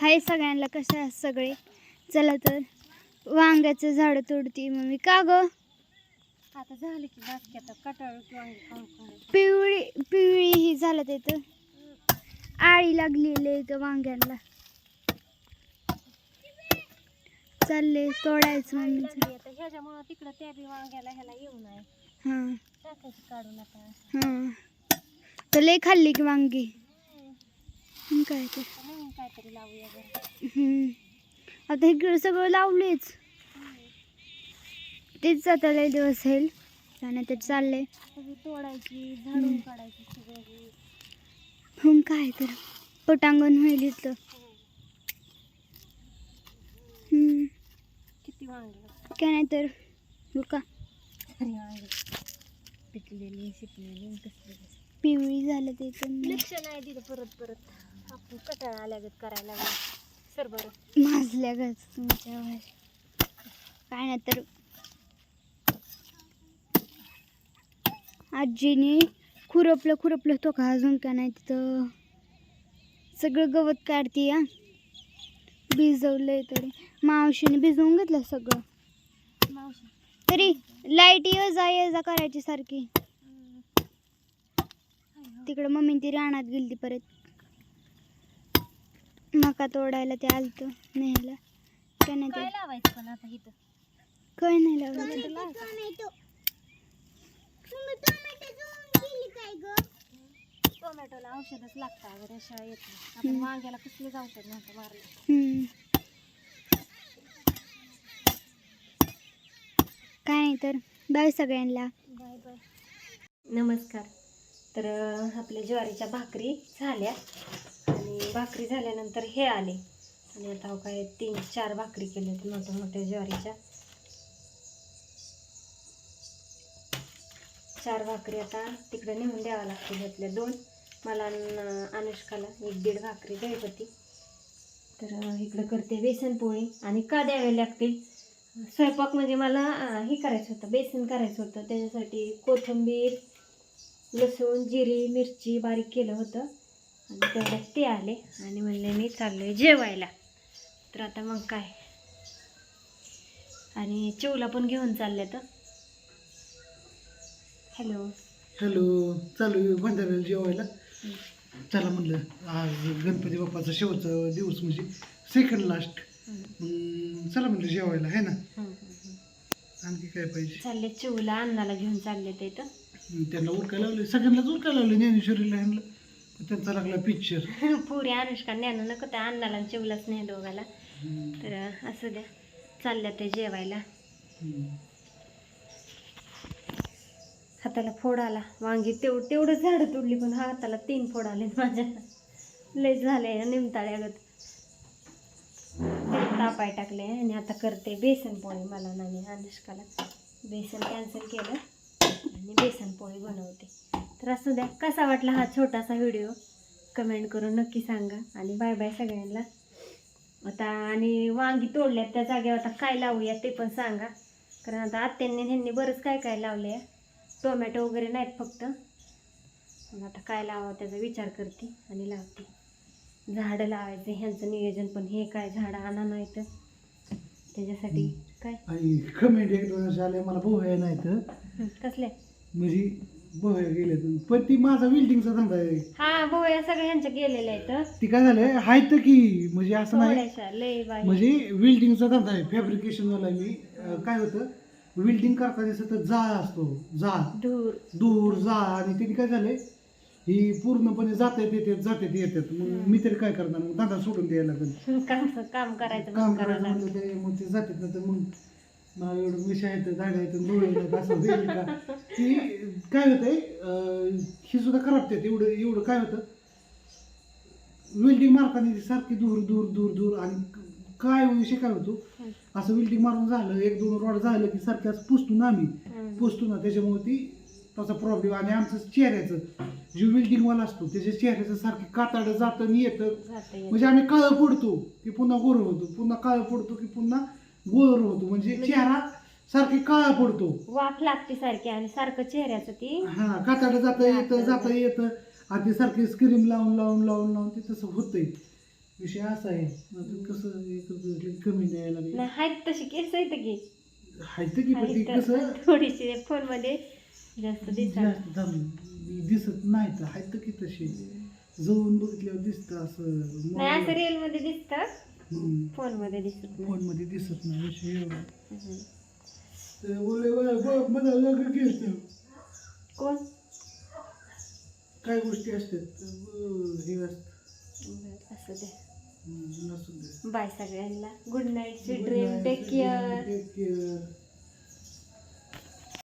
हाय सगळ्यांना कसे आहात सगळे? चला तर वांग्याचं झाड तोडती मम्मी. का ग? आता झालं की बाकी आता कटाळ वांगी खाऊन खाऊन पिवळी पिवळी ही झालं तिथं आळी लागलेली आहे इथं वांग्यांना. चालले तोडायचं आता ह्याच्यामुळं तिकडं त्या बी वांग्याला ह्याला येऊ नये. हां. टाकायची काढून आता. हां. तर लय खाल्ली की वांगी. मग काय ते? काहीतरी लावूया हम्म. आता इकडे सगळं लावलेच. तेच आता लय दिवस येईल आणि ते चाललंय. सगळी तोडायची झाडून काढायची सगळी. मग काय तर. पटांगण होईल इथं. हम्म. किती वांगी. काय नाही तर. हो का खरी वांगी. पिकलेली शिकलेली कसली? पिवळी झालं ते पण. लक्ष नाही दिलं परत परत. आपण कटाळा आल्यागत करायला लागलो. सर बरं. माजल्या गच तुमच्यावर काय नाही तर आजीने खुरपलं खुरपलं तो का अजून का नाही तिथं? सगळं गवत काढते या भिजवलंय तरी. मावशीने भिजवून घेतलं सगळं. मावशी. तरी लाइट ये जा ये जा करायची सारखी. तिकडं मम्मी ती रानात गेली ती परत. मका तोडायला ते आलतं न्यायला. काय नाही काय ते लावायचं पण आता इथं? काय नाही लावलं. टोमॅटोला औषधच लागतं अगं येत नाही. आपण. वांग्याला कसलेच औषध नव्हतं मारलं. हम्म. काय नाही तर बाय सगळ्यांना. Bye bye. नमस्कार. तर अं, आपल्या ज्वारीच्या भाकरी झाल्या. आणि भाकरी झाल्यानंतर हे आले. आणि आता हो काय तीन चार भाकरी केल्या मोठ्या मोठ्या ज्वारीच्या. चार भाकरी आता तिकडे नेऊन द्यावं लागतील ह्यातल्या दोन. मला अनुष्काला एक दीड भाकरी द्यायची होती. तर इकडं करते बेसनपोळी आणि का द्यावे लागतील? स्वयंपाक म्हणजे मला हे करायचं होतं बेसन करायचं होतं. त्याच्यासाठी कोथिंबीर लसूण जिरी मिरची बारीक केलं होतं. आणि तेवढ्यात ते आले आणि म्हणले मी चाललोय जेवायला. तर आता मग काय? आणि चिवला पण घेऊन चालले तर हॅलो. हॅलो चालू भंडाऱ्याला जेवायला. चला म्हणलं आज गणपती बाप्पाचा शेवटचा दिवस म्हणजे सेकंड लास्ट चला म्हणलं जेवायला आहे ना? आणखी काय पाहिजे? चालले चिवला अन्नाला घेऊन चालले ते तर त्यांना उरकायला लावले सगळ्यांनाच उरकायला लावले ज्ञानेश्वरीला ह्यांना. त्यांचा लागला पिक्चर पुरी अनुष्का ज्ञान नको त्या अन्नाला आणि चिवलाच नाही दोघाला. तर असू द्या. चालल्या ते जेवायला. हाताला फोड आला. वांगी तेव तेवढं झाडं तोडली पण हाताला तीन फोड आले माझ्या. लयच झाले निमताळ्यागत तापाय टाकले आणि आता करते बेसन पोळी मला नाही अनुष्काला. बेसन कॅन्सल केलं आणि बेसन पोळी बनवते. तर असू द्या कसा वाटला हा छोटासा व्हिडिओ? कमेंट करून नक्की सांगा. आणि बाय बाय सगळ्यांना. आता आणि वांगी तोडल्यात त्या जागेवर आता काय लावूया ते पण सांगा. कारण आता आत्यांनी ह्यांनी बरंच काय काय लावले आहे टोमॅटो वगैरे नाहीत फक्त. आता काय लावावं त्याचा विचार करते आणि लावते. झाडं लावायचं ह्यांचं नियोजन पण हे काय झाडं आणा नाही तर त्याच्यासाठी काय? कमेंट एक दोन आले मला पोहाय नाही तर कसले? म्हणजे पोहाय गेले पण ती माझा विल्डिंगचा धंदा आहे. हा सगळ्या ह्यांच्या गेलेल्या आहेत ती काय झालंय? हाय तर की म्हणजे असं नाही. थोड्याशा लय बाई. म्हणजे विल्डिंगचा धंदा आहे. फॅब्रिकेशनवाला मी. अं, काय होतं? विल्डिंग करताना सतत जाळ असतो. जाळ धूर. दूर जा. आणि तिने काय झालंय? ही पूर्णपणे जातात येतात जातात येतात मग मी तरी काय करणार? मग धंदा सोडून द्यायला लागेल. काम काम करायचं काम करायचं करायला म्हणलं ते मग ते जातात ना तर मग मला एवढं मिशा आहेत झाडं आहेत डोळे आहेत असं होईल का? की काय होतंय ही सुद्धा खराब एवढं एवढं काय होतं? वेल्डिंग मारताना ती सारखी दूर दूर दूर दूर आणि काय विषय काय होतो? असं वेल्डिंग मारून झालं एक दोन रॉड झालं की सारखं असं पुसतो ना आम्ही. पुसतो ना त्याच्यामुळे ती त्याचा प्रॉब्लेम आणि आमचं चेहऱ्याचं जे वेल्डिंगवाला असतो त्याच्या चेहऱ्याचं सारखी काताडं जातं आणि येतं. येतं. म्हणजे आम्ही काळं पडतो की पुन्हा गोर होतो पुन्हा काळं पडतो की पुन्हा गोर होतो म्हणजे चेहरा सारखी काळा पडतो. वाफ लागते सारखी आणि सारखं चेहऱ्याचं ती. हा काताडं जातं येतं जातं. येतं. आणि ते सारखी स्क्रीम लावून लावून लावून लावून ते तसं होतंय. विषय असा आहे. आता कसं एक कमी द्यायला लागले. नाही आहेत तशी केस आहेत की? हायत की पण ते आहेत कसं? थोडीशी फोनमध्ये जास्त दिसतात. जास्त दम दिसत नाही तर हायत की तशी जवळून बघितल्यावर दिसतं असं. नाही असं रिअलमध्ये दिसतात हम्म. फोनमध्ये दिसत नाही फोनमध्ये दिसत नाही विषय एवढा मला लग्न केलं. कोण? काय गोष्टी असतात? ब- हे असतं. बरं, असं दे. हम्म, नसून दे. बाय सगळ्यांना. Good night sweet dream take care take care